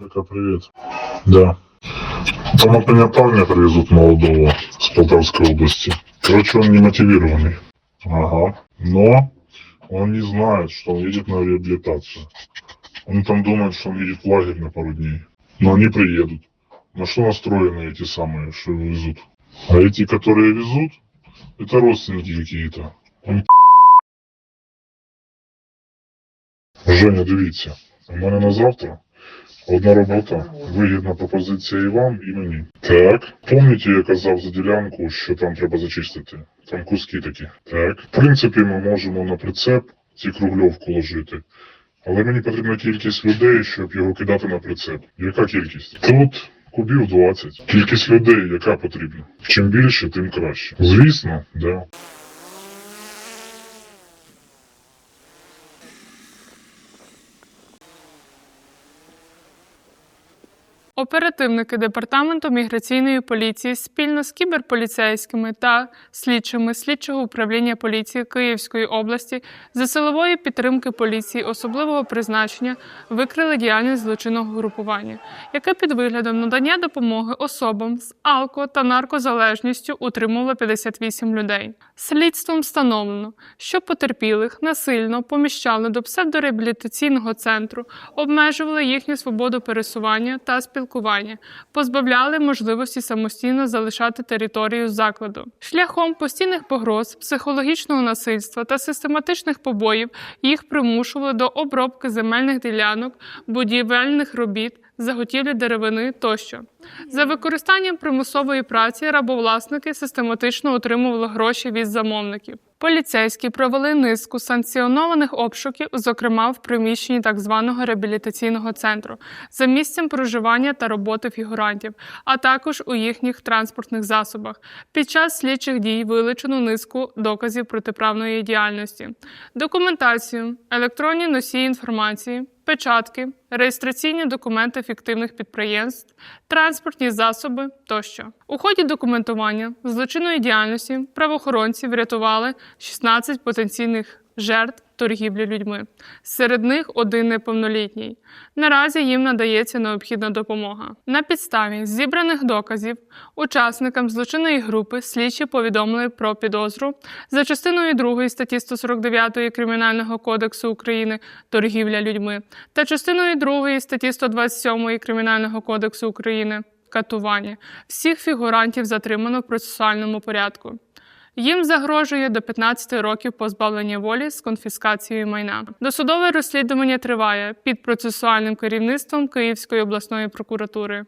Привет. Да. Там от парня привезут молодого с Полтавской области. Короче, он не мотивированный. Ага. Но он не знает, что он едет на реабилитацию. Он там думает, что он едет в лагерь на пару дней. Но они приедут. На что настроены эти самые, что его везут? А эти, которые везут, это родственники какие-то. Он Женя, дивіться, у на завтра одна робота вигідна пропозиція і вам, і мені. Так. Пам'ятаєте, я казав за ділянку, що там треба зачистити? Там куски такі. Так. В принципі, ми можемо на прицеп ці кругльовку ложити. Але мені потрібна кількість людей, щоб його кидати на прицеп. Яка кількість? Тут кубів 20. Кількість людей, яка потрібна. Чим більше, тим краще. Звісно, да. Оперативники департаменту міграційної поліції спільно з кіберполіцейськими та слідчими слідчого управління поліції Київської області за силової підтримки поліції особливого призначення викрили діяльність злочинного групування, яке під виглядом надання допомоги особам з алко та наркозалежністю утримувало 58 людей. Слідством встановлено, що потерпілих насильно поміщали до псевдореабілітаційного центру, обмежували їхню свободу пересування та спілкування, позбавляли можливості самостійно залишати територію закладу. Шляхом постійних погроз, психологічного насильства та систематичних побоїв їх примушували до обробки земельних ділянок, будівельних робіт, заготівлі деревини тощо. За використанням примусової праці рабовласники систематично отримували гроші від замовників. Поліцейські провели низку санкціонованих обшуків, зокрема в приміщенні так званого реабілітаційного центру, за місцем проживання та роботи фігурантів, а також у їхніх транспортних засобах. Під час слідчих дій вилучено низку доказів протиправної діяльності, документацію, електронні носії інформації, печатки, реєстраційні документи фіктивних підприємств, транспортні засоби тощо. У ході документування злочинної діяльності правоохоронці врятували 16 потенційних жертв торгівлі людьми. Серед них один неповнолітній. Наразі їм надається необхідна допомога. На підставі зібраних доказів учасникам злочинної групи слідчі повідомили про підозру за частиною 2 статті 149 Кримінального кодексу України торгівля людьми та частиною 2 статті 127 Кримінального кодексу України катування. Всіх фігурантів затримано в процесуальному порядку. Їм загрожує до 15 років позбавлення волі з конфіскацією майна. Досудове розслідування триває під процесуальним керівництвом Київської обласної прокуратури.